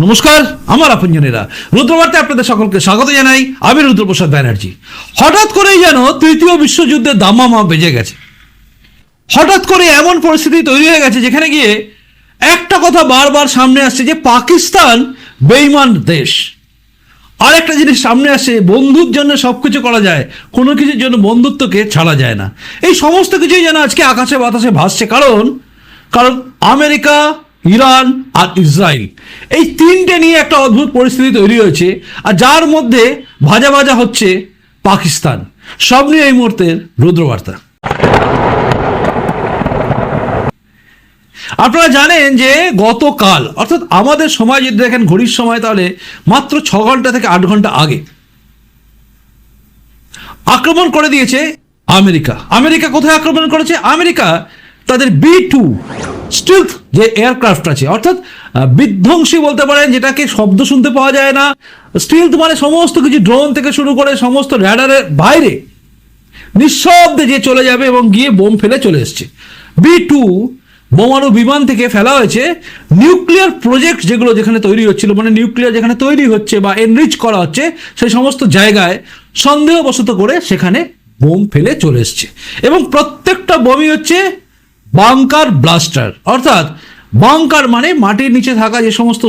নমস্কার, আমার আপনজনেরা। রুদ্রবার্তে আপনাদের সকলকে স্বাগত জানাই। আমি রুদ্রপ্রসাদ ব্যানার্জি। হঠাৎ করেই যেন তৃতীয় বিশ্বযুদ্ধের দামামা বেজে গেছে। হঠাৎ করে এমন পরিস্থিতি তৈরি হয়ে গেছে যেখানে গিয়ে একটা কথা বারবার সামনে আসছে যে পাকিস্তান বেইমান দেশ। আর একটা জিনিস সামনে আসে, বন্ধুর জন্য সব কিছু করা যায়, কোনো কিছুর জন্য বন্ধুত্বকে ছাড়া যায় না। এই সমস্ত কিছুই যেন আজকে আকাশে বাতাসে ভাসছে। কারণ কারণ আমেরিকা ইরান আর ইসরায়েল এই তিনটে নিয়ে একটা অদ্ভুত পরিস্থিতি তৈরি হয়েছে, আর যার মধ্যে ভাজা ভাজা হচ্ছে পাকিস্তান। সব নিয়ে এই মুহূর্তের রুদ্রবার্তা। আপনারা জানেন যে গতকাল, অর্থাৎ আমাদের সময় যদি দেখেন ঘড়ির সময়, তাহলে মাত্র ছ ঘণ্টা থেকে আট ঘণ্টা আগে আক্রমণ করে দিয়েছে আমেরিকা। আমেরিকা কোথায় আক্রমণ করেছে? আমেরিকা তাদের বি টু স্টিলথ যে এয়ারক্রাফট আছে, অর্থাৎ বিধ্বংসী বলতে পারেন, যেটাকে শব্দ শুনতে পাওয়া যায় না। স্টিলথ মানে সমস্ত কিছু ড্রোন থেকে শুরু করে সমস্ত র্যাডারের বাইরে, নিঃশব্দে যে চলে যাবে এবং গিয়ে বোম ফেলে চলে এসছে। বি টু বোমারু বিমান থেকে ফেলা হয়েছে। নিউক্লিয়ার প্রজেক্ট যেগুলো যেখানে তৈরি হচ্ছিল মানে নিউক্লিয়ার যেখানে তৈরি হচ্ছে বা এনরিচ করা হচ্ছে, সেই সমস্ত জায়গায় সন্দেহবশত করে সেখানে বোম ফেলে চলে এসছে। এবং প্রত্যেকটা বোমই হচ্ছে বাংকার ব্লাস্টার। অর্থাৎ বাংকার মানে মাটির নিচে থাকা যে সমস্ত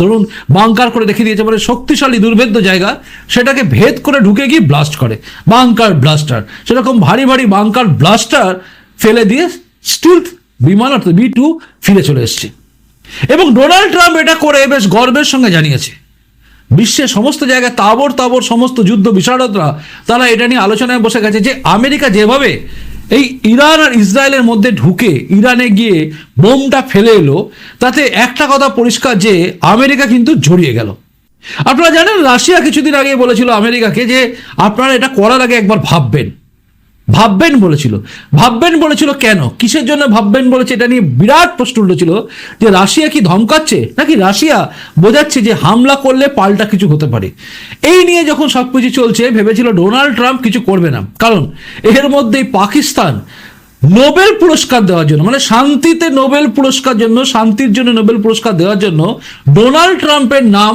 ধরুন বাংকার করে রেখে দিয়েছে মানে শক্তিশালী দুর্ভেদ্য জায়গা, সেটাকে ভেদ করে ঢুকে গিয়ে ব্লাস্ট করে। Bunker blaster. সেরকম ভারী ভারী বাংকার ব্লাস্টার ফেলে দিয়ে স্টিলথ বিমান অর্থাৎ বি টু ফিরে চলে এসছে। এবং ডোনাল্ড ট্রাম্প এটা করে বেশ গর্বের সঙ্গে জানিয়েছে। বিশ্বের সমস্ত জায়গায় তাবর তাবর সমস্ত যুদ্ধ বিশারদরা, তারা এটা নিয়ে আলোচনায় বসে গেছে যে আমেরিকা যেভাবে এই ইরান আর ইসরায়েলের মধ্যে ঢুকে ইরানে গিয়ে বোমটা ফেলে এলো, তাতে একটা কথা পরিষ্কার যে আমেরিকা কিন্তু জড়িয়ে গেল। আপনারা জানেন রাশিয়া কিছুদিন আগে বলেছিল আমেরিকাকে যে আপনারা এটা করার আগে একবার ভাববেন। ভাববেন বলেছিল। ভাববেন বলেছিল কেন? কিসের জন্য ভাববেন বলেছে? এটা নিয়ে বিরাট প্রশ্ন উঠেছিল যে রাশিয়া কি ধমকাচ্ছে? নাকি রাশিয়া বোঝাচ্ছে যে হামলা করলে পাল্টা কিছু হতে পারে? এই নিয়ে যখন সব কিছু চলছে, ভেবেছিল ডোনাল্ড ট্রাম্প কিছু করবে না। কারণ এর মধ্যেই পাকিস্তান নোবেল পুরস্কার দেওয়ার জন্য মানে শান্তিতে নোবেল পুরস্কার জন্য, শান্তির জন্য নোবেল পুরস্কার দেওয়ার জন্য ডোনাল্ড ট্রাম্পের নাম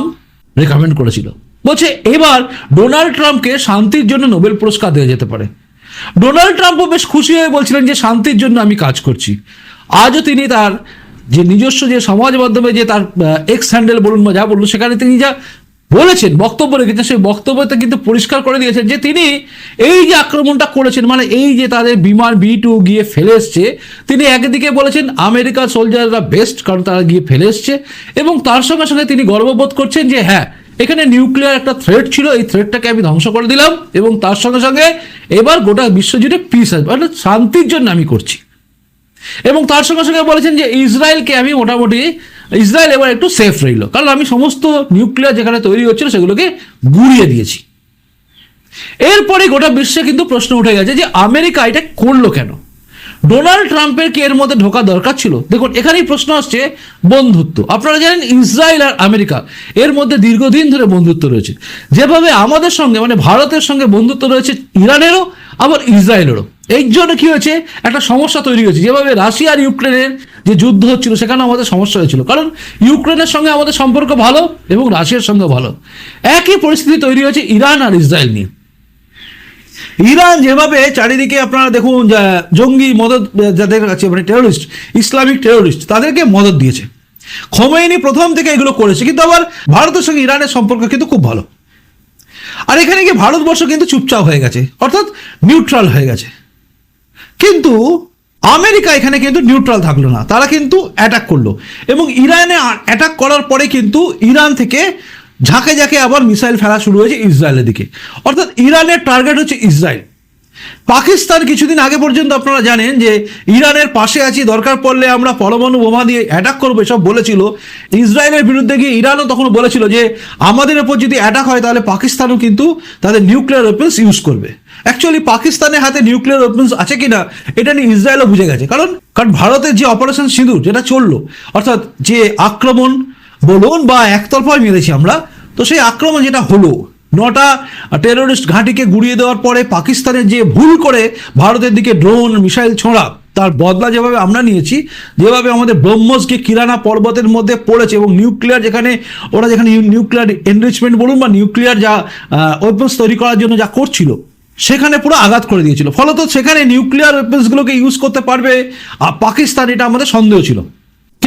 রেকমেন্ড করেছিল। বলছে, এবার ডোনাল্ড ট্রাম্পকে শান্তির জন্য নোবেল পুরস্কার দেওয়া যেতে পারে। ডোনাল্ড ট্রাম্পও বেশ খুশি হয়ে বলছিলেন যে শান্তির জন্য আমি কাজ করছি। আজও তিনি তার যে নিজস্ব যে সমাজ মাধ্যমে যে তার এক্স হ্যান্ডেল বলুন বা যা বলুন, সেখানে তিনি যা বলেছেন, বক্তব্য রেখেছেন, সেই বক্তব্যতে কিন্তু পরিষ্কার করে দিয়েছেন যে তিনি এই যে আক্রমণটা করেছেন মানে এই যে তাদের বিমান বি টু গিয়ে ফেলে এসছে, তিনি একদিকে বলেছেন আমেরিকার সোলজাররা বেস্ট কারণ তারা গিয়ে ফেলে এসছে, এবং তার সঙ্গে সঙ্গে তিনি গর্ববোধ করছেন যে হ্যাঁ এখানে নিউক্লিয়ার একটা থ্রেট ছিল, এই থ্রেটটাকে আমি ধ্বংস করে দিলাম এবং তার সঙ্গে সঙ্গে এবার গোটা বিশ্বজুড়ে পিস আসবে, অর্থাৎ শান্তির জন্য আমি করছি। এবং তার সঙ্গে সঙ্গে বলেছেন যে ইসরায়েলকে আমি মোটামুটি, ইসরায়েল এবার একটু সেফ রইল, কারণ আমি সমস্ত নিউক্লিয়ার যেখানে তৈরি হচ্ছিল সেগুলোকে গুড়িয়ে দিয়েছি। এরপরে গোটা বিশ্বে কিন্তু প্রশ্ন উঠে গেছে যে আমেরিকা এটা করল কেন? ডোনাল্ড ট্রাম্পের কি এর মধ্যে ঢোকা দরকার ছিল? দেখুন, এখানেই প্রশ্ন আসছে বন্ধুত্ব। আপনারা জানেন ইসরায়েল আর আমেরিকা এর মধ্যে দীর্ঘদিন ধরে বন্ধুত্ব রয়েছে। যেভাবে আমাদের সঙ্গে মানে ভারতের সঙ্গে বন্ধুত্ব রয়েছে ইরানেরও, আবার ইসরায়েলেরও। এই জন্য কি হয়েছে? একটা সমস্যা তৈরি হয়েছে। যেভাবে রাশিয়া আর ইউক্রেনের যে যুদ্ধ হচ্ছিল সেখানে আমাদের সমস্যা হয়েছিল। কারণ ইউক্রেনের সঙ্গে আমাদের সম্পর্ক ভালো এবং রাশিয়ার সঙ্গে ভালো। একই পরিস্থিতি তৈরি হয়েছে ইরান আর ইসরায়েল নিয়ে। ইরান যেভাবে চারিদিকে আপনারা দেখুন জঙ্গি মদত যাদের আছে মানে টেরোরিস্ট ইসলামিক টেরোরিস্ট তাদেরকে মদত দিয়েছে। খোমেইনি প্রথম থেকে এগুলো করেছে, কিন্তু আবার ভারতের সঙ্গে ইরানের সম্পর্ক কিন্তু খুব ভালো। আর এখানে গিয়ে ভারতবর্ষ কিন্তু চুপচাপ হয়ে গেছে, অর্থাৎ নিউট্রাল হয়ে গেছে। কিন্তু আমেরিকা এখানে কিন্তু নিউট্রাল থাকল না, তারা কিন্তু অ্যাটাক করল। এবং ইরানে অ্যাটাক করার পরে কিন্তু ইরান থেকে ঝাঁকে ঝাঁকে আবার মিসাইল ফেলা শুরু হয়েছে ইসরায়েলের দিকে। অর্থাৎ ইরানের টার্গেট হচ্ছে ইসরায়েল। পাকিস্তান কিছুদিন আগে পর্যন্ত আপনারা জানেন যে ইরানের পাশে আছি, দরকার পড়লে আমরা পরমাণু বোমা দিয়ে অ্যাটাক করব, এসব বলেছিল। ইসরায়েলের বিরুদ্ধে গিয়ে ইরানও তখন বলেছিল যে, আমাদের ওপর যদি অ্যাটাক হয়, তাহলে পাকিস্তানও কিন্তু তাদের নিউক্লিয়ার ওয়েপন্স ইউজ করবে। অ্যাকচুয়ালি পাকিস্তানের হাতে নিউক্লিয়ার ওয়েপন্স আছে কিনা, এটা নিয়ে ইসরায়েলও বুঝে গেছে। কারণ কারণ ভারতের যে অপারেশন সিঁদুর, যেটা চলল, অর্থাৎ যে আক্রমণ বলুন বা একতরফায় মেরেছি আমরা, তো সেই আক্রমণ যেটা হলো, নটা টেরোরিস্ট ঘাঁটিকে গুড়িয়ে দেওয়ার পরে পাকিস্তানের যে ভুল করে ভারতের দিকে ড্রোন মিসাইল ছোঁড়া, তার বদলা যেভাবে আমরা নিয়েছি, যেভাবে আমাদের ব্রহ্মসকে কিরানা পর্বতের মধ্যে পড়েছে এবং নিউক্লিয়ার যেখানে, ওরা যেখানে নিউক্লিয়ার এনরিচমেন্ট বলুন বা নিউক্লিয়ার যা ওয়েপন্স তৈরি করার জন্য যা করছিল, সেখানে পুরো আঘাত করে দিয়েছিল। ফলত সেখানে নিউক্লিয়ার ওয়েপন্সগুলোকে ইউজ করতে পারবে পাকিস্তান, এটা আমাদের সন্দেহ ছিল।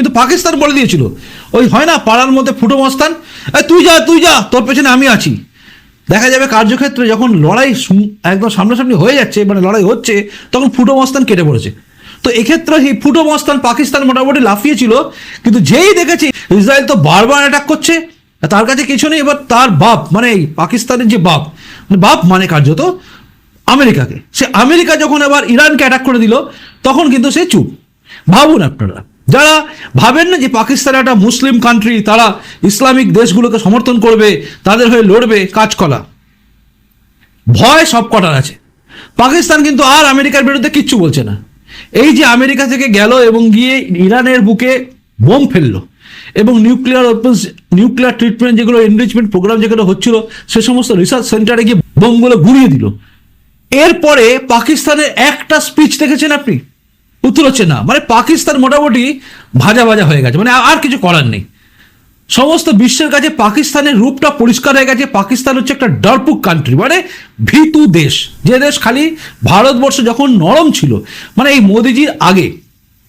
কিন্তু পাকিস্তান বলে দিয়েছিল। ওই হয় না, পাড়ার মধ্যে ফুটো মস্তান তুই যা তুই যা, তোর পেছনে আমি আছি। দেখা যাবে কার্যক্ষেত্রে যখন লড়াই একদম সামনাসামনি হয়ে যাচ্ছে মানে লড়াই হচ্ছে, তখন ফুটো মস্তান কেটে পড়েছে। তো এক্ষেত্রে এই ফুটো মস্তান পাকিস্তান মোটামুটি লাফিয়েছিল, কিন্তু যেই দেখেছে, ইসরায়েল তো বারবার অ্যাটাক করছে, তার কাছে কিছু নেই, এবার তার বাপ মানে এই পাকিস্তানের যে বাপ মানে বাপ মানে কার্যত আমেরিকাকে। সে আমেরিকা যখন আবার ইরানকে অ্যাটাক করে দিল, তখন কিন্তু সে চুপ। ভাবুন আপনারা যারা ভাবেন না যে পাকিস্তান একটা মুসলিম কান্ট্রি তারা ইসলামিক দেশগুলোকে সমর্থন করবে, তাদের হয়ে লড়বে কাজ করা ভয় সব কটার আছে। পাকিস্তান কিন্তু আর আমেরিকার বিরুদ্ধে কিচ্ছু বলছে না। এই যে আমেরিকা থেকে গেল এবং গিয়ে ইরানের বুকে বোম ফেলল, এবং নিউক্লিয়ার ওয়েপন্স নিউক্লিয়ার ট্রিটমেন্ট যেগুলো এনরিচমেন্ট প্রোগ্রাম যেগুলো হচ্ছিল, সে সমস্ত রিসার্চ সেন্টারে গিয়ে বোমগুলো গুড়িয়ে দিল। এরপরে পাকিস্তানের একটা স্পিচ দেখেছেন আপনি? উত্তর হচ্ছে না। মানে পাকিস্তান মোটামুটি ভাজা ভাজা হয়ে গেছে। মানে আর কিছু করার নেই। সমস্ত বিশ্বের কাছে পাকিস্তানের রূপটা পরিষ্কার হয়ে গেছে। পাকিস্তান হচ্ছে একটা ডরপুক কান্ট্রি মানে ভীতু দেশ। যে দেশ খালি ভারতবর্ষ যখন নরম ছিল। মানে এই মোদিজির আগে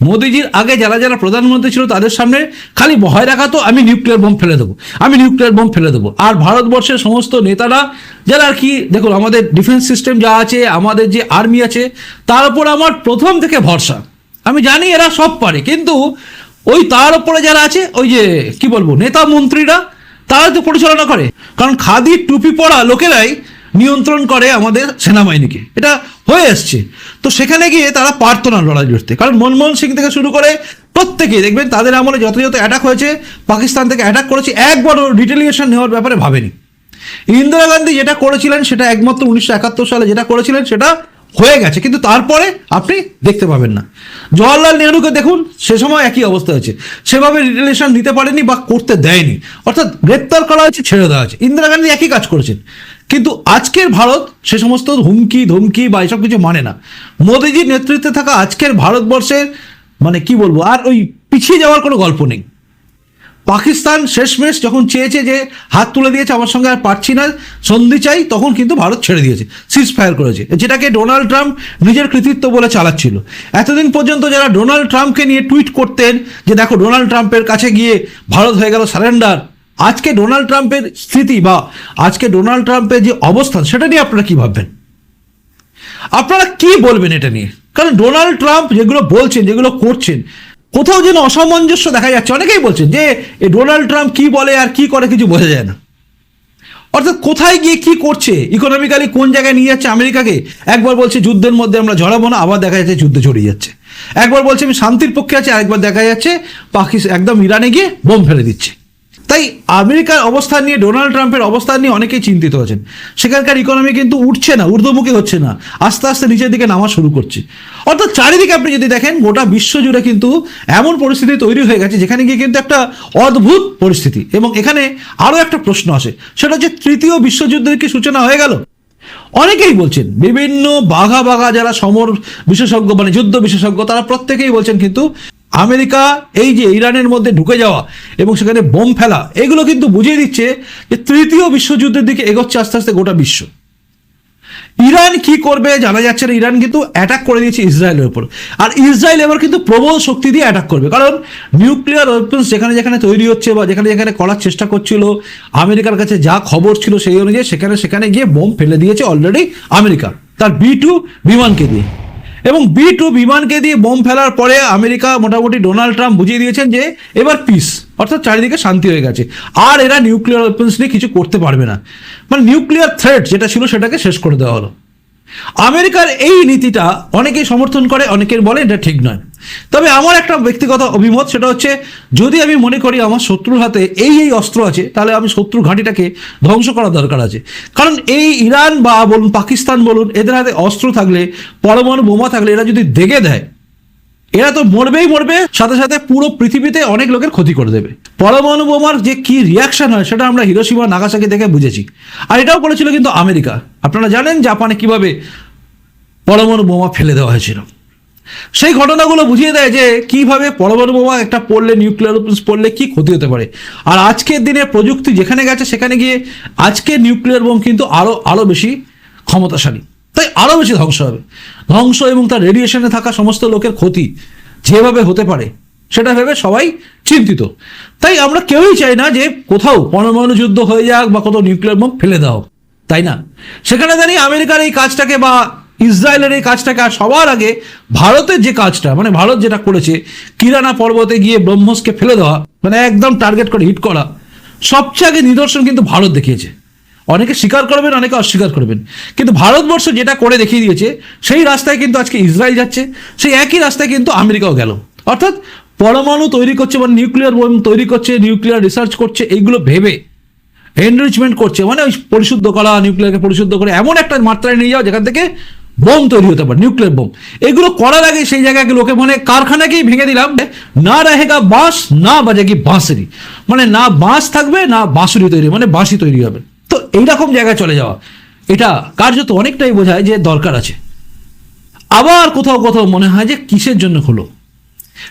মোদিজির আগে যারা যারা প্রধানমন্ত্রী ছিল তাদের সামনে খালি ভয় রাখাতো আমি নিউক্লিয়ার বোম ফেলে দেবো। আমি নিউক্লিয়ার বোম ফেলে দেবো। আর ভারতবর্ষের সমস্ত নেতারা, যারা আর কি, দেখুন আমাদের ডিফেন্স সিস্টেম যা আছে, আমাদের যে আর্মি আছে, তার উপর আমার প্রথম থেকে ভরসা। আমি জানি এরা সব পারে, কিন্তু ওই তার উপরে যারা আছে, ওই যে, কি বলব, নেতা মন্ত্রীরা, তারা তো পরিচালনা করে। কারণ খাদি টুপি পরা লোকেরাই নিয়ন্ত্রণ করে আমাদের সেনাবাহিনীকে। এটা হয়ে এসছে। তো সেখানে গিয়ে তারা পারতো না লড়াই লড়তে। কারণ মনমোহন সিং থেকে শুরু করে প্রত্যেকেই দেখবেন তাদের আমলে যত যত অ্যাটাক হয়েছে, পাকিস্তান থেকে অ্যাটাক করেছে একবারও রিটেলিয়েশন নেওয়ার ব্যাপারে ভাবেনি। ইন্দিরা গান্ধী যেটা করেছিলেন, সেটা একমাত্র উনিশশো একাত্তর সালে যেটা করেছিলেন, সেটা হয়ে গেছে। কিন্তু তারপরে আপনি দেখতে পাবেন না। জওয়াহরলাল নেহরুকে দেখুন, সে সময় একই অবস্থা হয়েছে। সেভাবে রিলেশন নিতে পারেনি বা করতে দেয়নি। অর্থাৎ গ্রেপ্তার করা হয়েছে, ছেড়ে দেওয়া হয়েছে। ইন্দিরা গান্ধী একই কাজ করেছেন। কিন্তু আজকের ভারত সে সমস্ত হুমকি, ধমকি বা এসব কিছু মানে না। মোদিজির নেতৃত্বে থাকা আজকের ভারতবর্ষের মানে কি বলব, আর ওই পিছিয়ে যাওয়ার কোনো গল্প নেই। পাকিস্তান শেষমেশ যখন চেয়েছে যে হাত তুলে দিয়েছে, আমার সঙ্গে আর পারছি না, সন্ধি চাই, তখন কিন্তু ভারত ছেড়ে দিয়েছে সিজ ফায়ার করেছে। যেটাকে ডোনাল্ড ট্রাম্প নিজের কৃতিত্ব বলে চালাচ্ছিল। এতদিন পর্যন্ত যারা ডোনাল্ড ট্রাম্পকে নিয়ে টুইট করতেন যে, দেখো, ডোনাল্ড ট্রাম্পের কাছে গিয়ে ভারত হয়ে গেল সারেন্ডার আজকে ডোনাল্ড ট্রাম্পের স্থিতি বা আজকে ডোনাল্ড ট্রাম্পের যে অবস্থান, সেটা নিয়ে আপনারা কি ভাববেন? আপনারা কি বলবেন এটা নিয়ে? কারণ ডোনাল্ড ট্রাম্প যেগুলো বলছেন, যেগুলো করছেন, কোথাও যেন অসামঞ্জস্য দেখা যাচ্ছে। অনেকেই বলছেন যে ডোনাল্ড ট্রাম্প কি বলে আর কি করে কিছু বোঝা যায় না। অর্থাৎ কোথায় গিয়ে কি করছে ইকোনমিক্যালি কোন জায়গায় নিয়ে যাচ্ছে আমেরিকাকে? একবার বলছে যুদ্ধের মধ্যে আমরা জড়াবো না, আবার দেখা যাচ্ছে যুদ্ধে জড়িয়ে যাচ্ছে। একবার বলছে আমি শান্তির পক্ষে আছি, আরেকবার দেখা যাচ্ছে পাকিস্তান একদম ইরানে গিয়ে বোম ফেলে দিচ্ছে। তাই আমেরিকার অবস্থান নিয়ে, ডোনাল্ড ট্রাম্পের অবস্থান নিয়ে অনেকেই চিন্তিত আছেন। সেখানকার ইকোনমি কিন্তু উঠছে না, ঊর্ধ্বমুখী হচ্ছে না। আস্তে আস্তে নিচের দিকে নামা শুরু করছে। অর্থাৎ চারিদিকে আপনি যদি দেখেন, গোটা বিশ্ব জুড়ে কিন্তু এমন পরিস্থিতি তৈরি হয়ে গেছে, যেখানে গিয়ে কিন্তু একটা অদ্ভুত পরিস্থিতি। এবং এখানে আরও একটা প্রশ্ন আসে, সেটা হচ্ছে তৃতীয় বিশ্বযুদ্ধের কি সূচনা হয়ে গেল? অনেকেই বলছেন, বিভিন্ন বাঘা বাঘা যারা সমর বিশেষজ্ঞ মানে যুদ্ধ বিশেষজ্ঞ, তারা প্রত্যেকেই বলছেন কিন্তু আমেরিকা, এই যে ইরানের মধ্যে ঢুকে যাওয়া এবং সেখানে বোম ফেলা, এগুলো কিন্তু বুঝিয়ে দিচ্ছে যে তৃতীয় বিশ্বযুদ্ধের দিকে এগোচ্ছে আস্তে আস্তে গোটা বিশ্ব। ইরান কি করবে জানা যাচ্ছে না। ইরান কিন্তু অ্যাটাক করে দিয়েছে ইসরায়েলের উপর। আর ইসরায়েল এবার কিন্তু প্রবল শক্তি দিয়ে অ্যাটাক করবে। কারণ নিউক্লিয়ার ওয়েপন্স যেখানে যেখানে তৈরি হচ্ছে বা যেখানে যেখানে করার চেষ্টা করছিল, আমেরিকার কাছে যা খবর ছিল সেই অনুযায়ী সেখানে সেখানে গিয়ে বোম ফেলে দিয়েছে অলরেডি আমেরিকা, তার বি টু বিমানকে দিয়ে। এবং বি টু বিমানকে দিয়ে বোম ফেলার পরে আমেরিকা মোটামুটি ডোনাল্ড ট্রাম্প বুঝিয়ে দিয়েছেন যে এবার পিস অর্থাৎ চারিদিকে শান্তি হয়ে গেছে। আর এরা নিউক্লিয়ার ওয়েপন্স নিয়ে কিছু করতে পারবে না। মানে নিউক্লিয়ার থ্রেট যেটা ছিল সেটাকে শেষ করে দেওয়া হলো। আমেরিকার এই নীতিটা অনেকেই সমর্থন করে অনেকের বলে এটা ঠিক নয়। তবে আমার একটা ব্যক্তিগত অভিমত, সেটা হচ্ছে যদি আমি মনে করি আমার শত্রুর হাতে এই এই অস্ত্র আছে, তাহলে আমি শত্রু ঘাঁটিটাকে ধ্বংস করা দরকার আছে। কারণ এই ইরান বা বলুন পাকিস্তান বলুন, এদের হাতে অস্ত্র থাকলে, পরমাণু বোমা থাকলে এরা যদি দেখে দেয়, এরা তো মরবেই মরবে, সাথে সাথে পুরো পৃথিবীতে অনেক লোকের ক্ষতি করে দেবে। পরমাণু বোমার যে কি রিয়াকশন হয়, সেটা আমরা হিরোসীমা নাগাসাকি দেখে বুঝেছি। আর এটাও করেছিল কিন্তু আমেরিকা। আপনারা জানেন জাপানে কীভাবে পরমাণু বোমা ফেলে দেওয়া হয়েছিল। সেই ঘটনাগুলো বুঝিয়ে দেয় যে কীভাবে পরমাণু বোমা একটা পড়লে, নিউক্লিয়ার ওপেন্স পড়লে কি ক্ষতি হতে পারে। আর আজকের দিনে প্রযুক্তি যেখানে গেছে, সেখানে গিয়ে আজকে নিউক্লিয়ার বোম কিন্তু আরও আরও বেশি ক্ষমতাশালী। তাই আরও বেশি ধ্বংস হবে। ধ্বংস এবং তার রেডিয়েশনে থাকা সমস্ত লোকের ক্ষতি যেভাবে হতে পারে, সেটা ভেবে সবাই চিন্তিত। তাই আমরা কেউই চাই না যে কোথাও পরমাণু যুদ্ধ হয়ে যাক বা কোথাও নিউক্লিয়ার বোম ফেলে দাও তাই না? সেখানে দাঁড়িয়ে আমেরিকার এই কাজটাকে বা ইসরায়েলের এই কাজটাকে আর সবার আগে ভারতের যে কাজটা মানে ভারত যেটা করেছে, কিরানা পর্বতে গিয়ে ব্রহ্মসকে ফেলে দেওয়া মানে একদম টার্গেট করে হিট করা, সবচেয়ে আগে নিদর্শন কিন্তু ভারত দেখিয়েছে। অনেকে স্বীকার করবেন, অনেকে অস্বীকার করবেন। কিন্তু ভারতবর্ষ যেটা করে দেখিয়ে দিয়েছে, সেই রাস্তায় কিন্তু আজকে ইসরায়েল যাচ্ছে, সেই একই রাস্তায় কিন্তু আমেরিকাও গেল। অর্থাৎ পরমাণু তৈরি করছে মানে নিউক্লিয়ার বোম তৈরি করছে নিউক্লিয়ার রিসার্চ করছে, এইগুলো ভেবে এনরিচমেন্ট করছে মানে ওই পরিশুদ্ধ করা নিউক্লিয়ারকে পরিশুদ্ধ করে এমন একটা মাত্রায় নিয়ে যাওয়া যেখান থেকে বোম তৈরি হতে পারে নিউক্লিয়ার বোম। এগুলো করার আগে সেই জায়গাকে লোকে মনে কারখানাকেই ভেঙে দিলাম, না রাহেগা বাঁশ, না বাজেগি বাঁশরি। মানে না বাঁশ থাকবে, না বাঁশুরি তৈরি মানে বাঁশি তৈরি হবে। তো এইরকম জায়গায় চলে যাওয়া। এটা কার্যত অনেকটাই বোঝায় যে দরকার আছে। আবার কোথাও কোথাও মনে হয় যে কিসের জন্য হলো?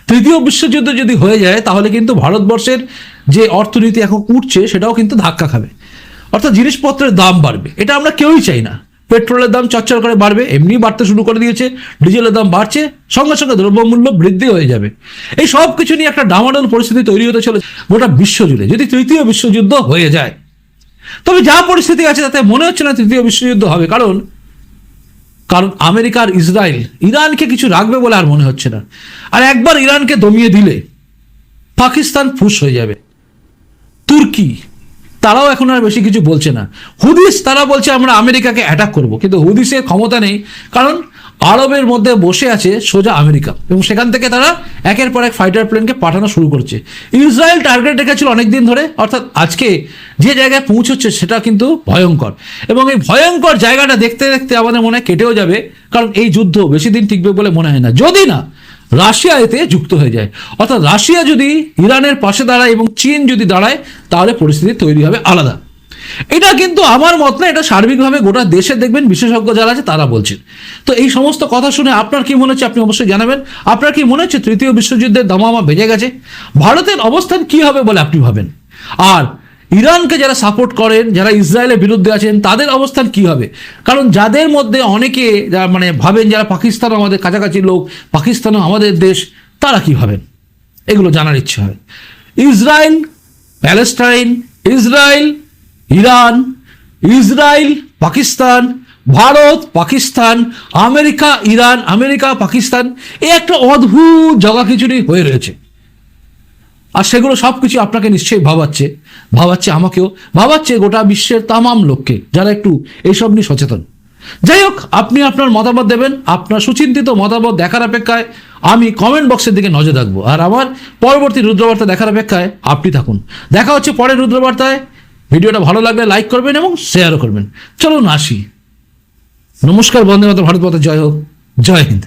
তৃতীয় বিশ্বযুদ্ধ যদি হয়ে যায়, তাহলে কিন্তু ভারতবর্ষের যে অর্থনীতি এখন উঠছে, সেটাও কিন্তু ধাক্কা খাবে। অর্থাৎ জিনিসপত্রের দাম বাড়বে। এটা আমরা কেউই চাই না। পেট্রোলের দাম চচ্চর করে বাড়বে, এমনি বাড়তে শুরু করে দিয়েছে, ডিজেলের দাম বাড়ছে, সঙ্গে সঙ্গে দ্রব্যমূল্য বৃদ্ধি হয়ে যাবে। এই সব কিছু নিয়ে একটা ডামাডোল পরিস্থিতি তৈরি হতে চলে গোটা বিশ্বজুড়ে যদি তৃতীয় বিশ্বযুদ্ধ হয়ে যায়, তবে যা পরিস্থিতি আছে তাতে মনে হচ্ছে না তৃতীয় বিশ্বযুদ্ধ হবে, কারণ কারণ আমেরিকা আর ইসরায়েল ইরানকে কিছু রাখবে বলে আর মনে হচ্ছে না। আর একবার ইরানকে দমিয়ে দিলে পাকিস্তান ফুস হয়ে যাবে। তুর্কি, তারাও এখন আর বেশি কিছু বলছে না। হুদিস, তারা বলছে আমরা আমেরিকাকে অ্যাটাক করব। কিন্তু হুদিসের ক্ষমতা নেই। কারণ আরবের মধ্যে বসে আছে সোজা আমেরিকা। এবং সেখান থেকে তারা একের পর এক ফাইটার প্লেনকে পাঠানো শুরু করছে। ইসরায়েল টার্গেট রেখেছিল অনেকদিন ধরে, অর্থাৎ আজকে যে জায়গায় পৌঁছচ্ছে সেটা কিন্তু ভয়ঙ্কর। এবং এই ভয়ঙ্কর জায়গাটা দেখতে দেখতে আমাদের মনে কেটেও যাবে, কারণ এই যুদ্ধ বেশি দিন টিকবে বলে মনে হয় না। যদি না, রাশিয়া এতে যুক্ত হয়ে যায়। অর্থাৎ রাশিয়া যদি ইরানের পাশে দাঁড়ায় এবং চীন যদি দাঁড়ায়, তাহলে পরিস্থিতি তৈরি হবে আলাদা। এটা কিন্তু আমার মত না, এটা সার্বিকভাবে গোটা দেশে দেখবেন বিশেষজ্ঞ যারা আছে তারা বলছেন। তো এই সমস্ত কথা শুনে আপনার কি মনে হচ্ছে আপনি অবশ্যই জানাবেন। আপনার কি মনে হচ্ছে তৃতীয় বিশ্বযুদ্ধের দামামা বেজে গেছে? ভারতের অবস্থান কি হবে বলে আপনি ভাবেন? আর ইরানকে যারা সাপোর্ট করেন, যারা ইসরায়েলের বিরুদ্ধে আছেন, তাদের অবস্থান কি হবে? কারণ যাদের মধ্যে অনেকে যারা মানে ভাবেন যারা পাকিস্তান আমাদের কাছাকাছি লোক, পাকিস্তানও আমাদের দেশ, তারা কি ভাবেন? এগুলো জানার ইচ্ছে হয়। Israel, Palestine, Israel Iran Israel Pakistan, Bharat, Pakistan, America, Iran, America, Pakistan এই একটা অদ্ভুত জগা খিচুড়ি হয়ে রয়েছে। আর সেগুলো সব কিছু আপনাকে নিশ্চয়ই ভাবাচ্ছে ভাবাচ্ছে আমাকেও, ভাবাচ্ছে গোটা বিশ্বের তামাম লোককে, যারা একটু এইসব নিয়ে সচেতন। যাই হোক, আপনি আপনার মতামত দেবেন, আপনার সুচিন্তিত মতামত দেখার অপেক্ষায় আমি কমেন্ট বক্সের দিকে নজর রাখব। আর আমার পরবর্তী রুদ্রবার্তা দেখার অপেক্ষায় আপনি থাকুন। দেখা হচ্ছে পরের রুদ্রবার্তায়। ভিডিওটা ভালো লাগলে লাইক করবেন এবং শেয়ারও করবেন। চলুন আসি। নমস্কার, বন্দে মাতা ভারত মাতা, জয় হোক। জয় হিন্দ।